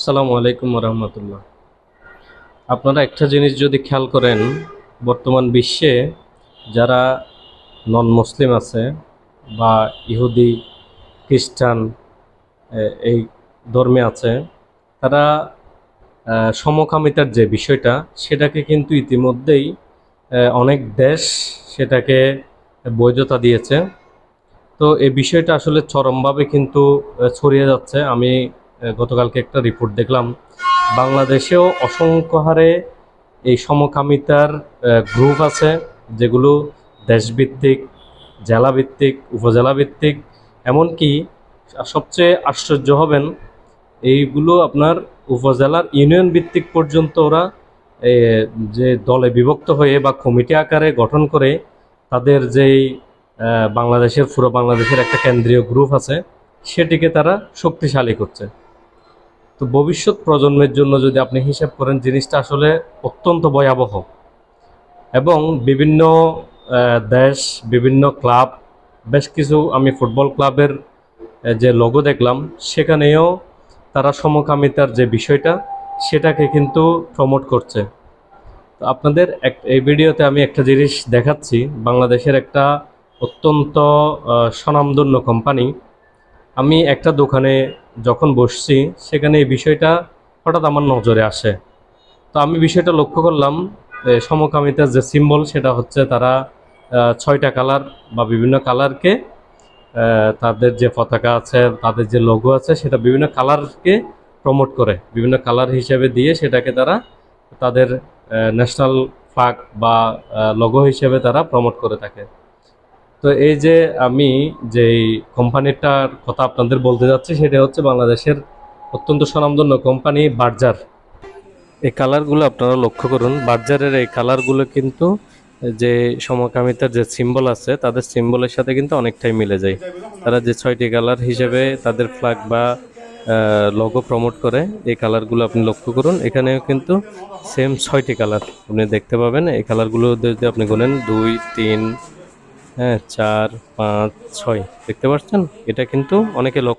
আসসালামু আলাইকুম রহমতুল্লাহ। আপনারা একটা জিনিস যদি খেয়াল করেন, বর্তমান বিশ্বে যারা নন মুসলিম আছে বা ইহুদি, খ্রিস্টান এই ধর্মে আছে, তারা সমকামিতার যে বিষয়টা, সেটাকে কিন্তু ইতিমধ্যেই অনেক দেশ সেটাকে বৈধতা দিয়েছে। তো এই বিষয়টা আসলে চরমভাবে কিন্তু ছড়িয়ে যাচ্ছে। আমি গতকালকে একটা রিপোর্ট দেখলাম। বাংলাদেশেও অসংখ্য হারে এই সমকামিতার গ্রুপ আছে, যেগুলো দেশভিত্তিক, জেলাভিত্তিক উপজেলা ভিত্তিক এমনকি সবচেয়ে আশ্চর্য হবেন, এইগুলো আপনার উপজেলার ইউনিয়ন ভিত্তিক পর্যন্ত ওরা যে দলে বিভক্ত হয়ে বা কমিটি আকারে গঠন করে, তাদের যেই বাংলাদেশের, পুরো বাংলাদেশের একটা কেন্দ্রীয় গ্রুপ আছে, সেটিকে তারা শক্তিশালী করছে। তো ভবিষ্যৎ প্রজন্মের জন্য যদি আপনি হিসাব করেন, জিনিসটা আসলে অত্যন্ত ভয়াবহ। এবং বিভিন্ন দেশ, বিভিন্ন ক্লাব, বেশ কিছু আমি ফুটবল ক্লাবের যে লোগো দেখলাম, সেখানেও তারা সমকামিতার যে বিষয়টা, সেটাকে কিন্তু প্রমোট করছে। তো আপনাদের এক, এই ভিডিওতে আমি একটা জিনিস দেখাচ্ছি, বাংলাদেশের একটা অত্যন্ত স্বনামধন্য কোম্পানি আমি একটা দোকানে যখন বসছি, সেখানে এই বিষয়টা হঠাৎ আমার নজরে আসে। তো আমি বিষয়টা লক্ষ্য করলাম সমকামিতার যে সিম্বল সেটা হচ্ছে তারা ছয়টা কালার বা বিভিন্ন কালারকে তাদের যে পতাকা আছে, তাদের যে লোগো আছে, সেটা বিভিন্ন কালারকে প্রমোট করে। বিভিন্ন কালার হিসেবে দিয়ে সেটাকে তারা তাদের ন্যাশনাল ফ্ল্যাগ বা লোগো হিসেবে তারা প্রমোট করে থাকে। তো এই যে আমি যেই কোম্পানিটার কথা আপনাদের বলতে যাচ্ছি, সেটা হচ্ছে বাংলাদেশের অত্যন্ত স্বনামধন্য কোম্পানি বার্জার। এই কালারগুলো আপনারা লক্ষ্য করুন। বার্জারের এই কালারগুলো কিন্তু যে সমকামিতার যে সিম্বল আছে, তাদের সিম্বলের সাথে কিন্তু অনেকটাই মিলে যায়। তারা যে ছয়টি কালার হিসেবে তাদের ফ্ল্যাগ বা লোগো প্রমোট করে, এই কালারগুলো আপনি লক্ষ্য করুন। এখানেও কিন্তু সেম ছয়টি কালার আপনি দেখতে পাবেন। এই কালারগুলো যদি আপনি গোনেন, দুই, তিন হ্যাঁ চার পাঁচ ছয়। দেখতে পাচ্ছেন? এটা কিন্তু অনেকে লক্ষ্য